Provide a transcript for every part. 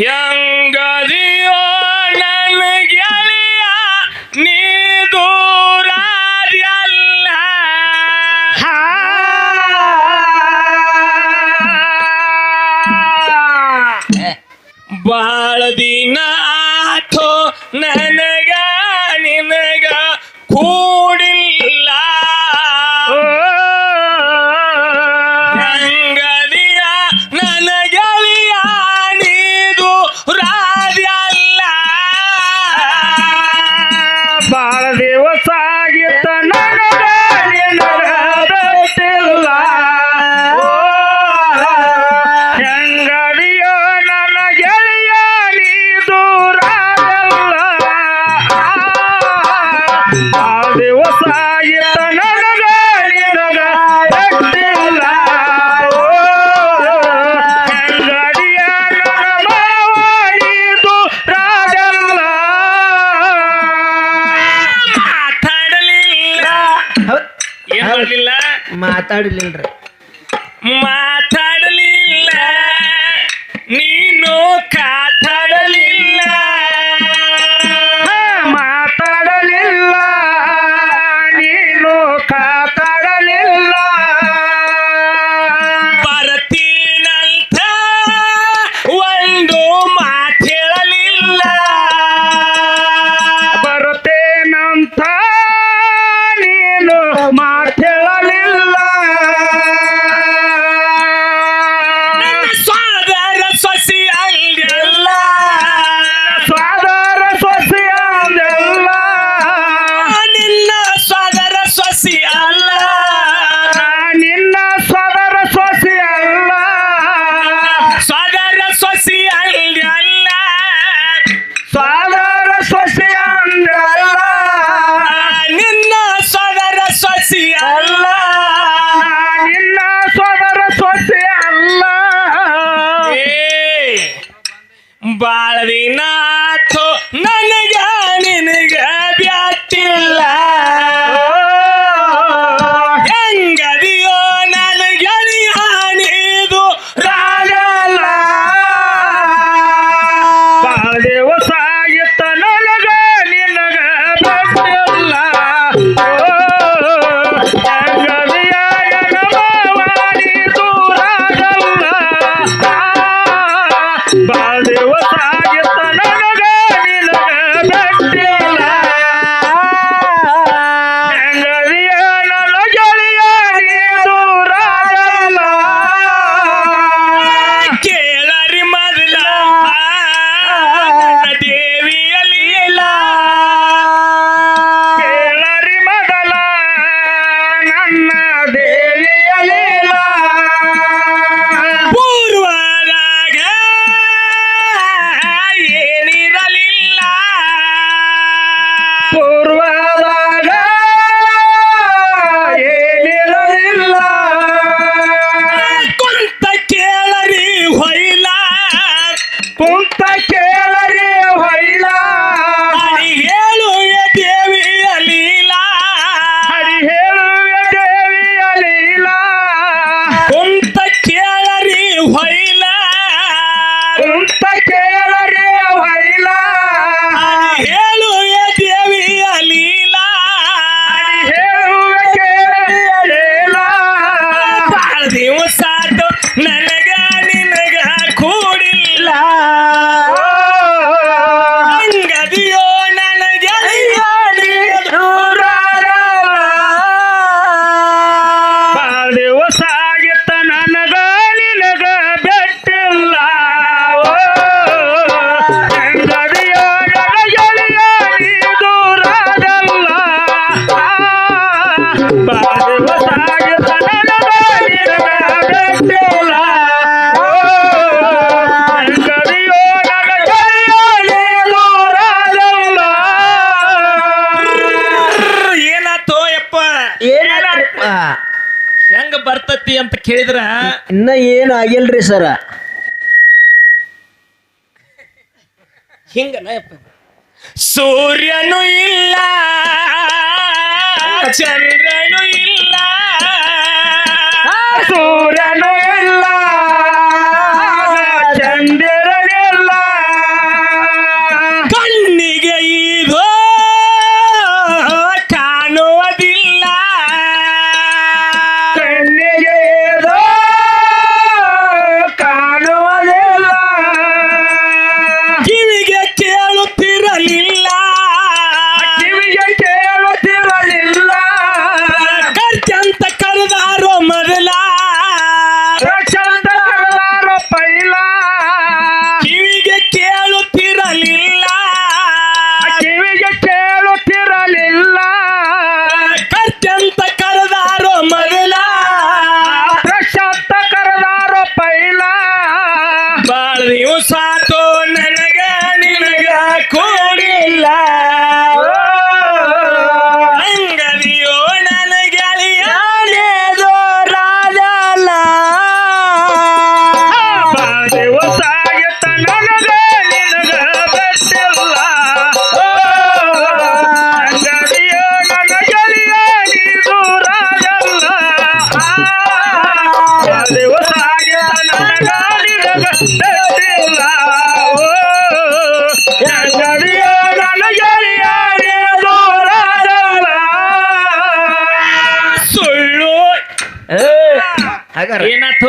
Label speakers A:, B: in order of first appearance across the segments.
A: Yangadi. third
B: little red. ದೇವ ಬರ್ತತಿ ಅಂತ ಕೇಳಿದ್ರ?
C: ಇನ್ನ ಏನು ಆಗಿಲ್ರಿ ಸರ?
B: ಹಿಂಗ ಸೂರ್ಯನು ಇಲ್ಲ ಚಂದ್ರನು ಇಲ್ಲ.
A: ಸೂರ್ಯನು agarra. ¡Llena tú!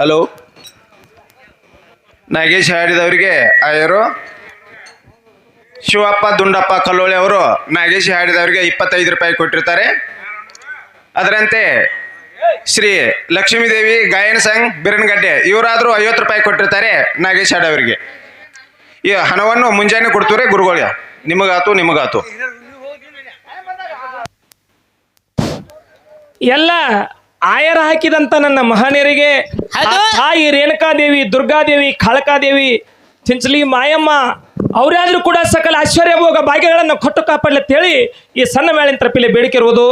D: Hello? Nagesh ಹಾಡಿದವರಿಗೆ ಆಯರು ಶಿವಪ್ಪ ದುಂಡಪ್ಪ ಕಲ್ಲೋಳಿ ಅವರು ನಾಗೇಶ್ ಹಾಡಿದವರಿಗೆ ಇಪ್ಪತ್ತೈದು ರೂಪಾಯಿ ಕೊಟ್ಟಿರ್ತಾರೆ. ಅದರಂತೆ ಶ್ರೀ ಲಕ್ಷ್ಮೀದೇವಿ, ಗಾಯನ ಸಂಘ್, ಬಿರನ್ಗಡ್ಡೆ, ಇವರಾದರೂ ಐವತ್ತು ರೂಪಾಯಿ ಕೊಟ್ಟಿರ್ತಾರೆ ನಾಗೇಶ್ ಹಾಡವರಿಗೆ ಈ ಹಣವನ್ನು ಮುಂಜಾನೆ ಕೊಡ್ತೀವ್ರೆ ಗುರುಗಳ ನಿಮಗಾತು ನಿಮಗಾತು.
B: ಎಲ್ಲ ಆಯರ ಹಾಕಿದಂತ ನನ್ನ ಮಹನೀಯರಿಗೆ ಆ ತಾಯಿ ರೇಣುಕಾದೇವಿ ದುರ್ಗಾದೇವಿ ಕಾಳಕಾದೇವಿ ಚಿಂಚಲಿ ಮಾಯಮ್ಮ ಅವರಾದ್ರೂ ಕೂಡ ಸಕಲ ಐಶ್ವರ್ಯ ಭೋಗ ಭಾಗ್ಯಗಳನ್ನು ಕೊಟ್ಟು ಕಾಪಾಡಲಿ ಅಂತೇಳಿ ಈ ಸಣ್ಣ ಮೇಳಿನ ತರಪಿಲೆ ಬೇಡಿಕೆ ಇರುವುದು.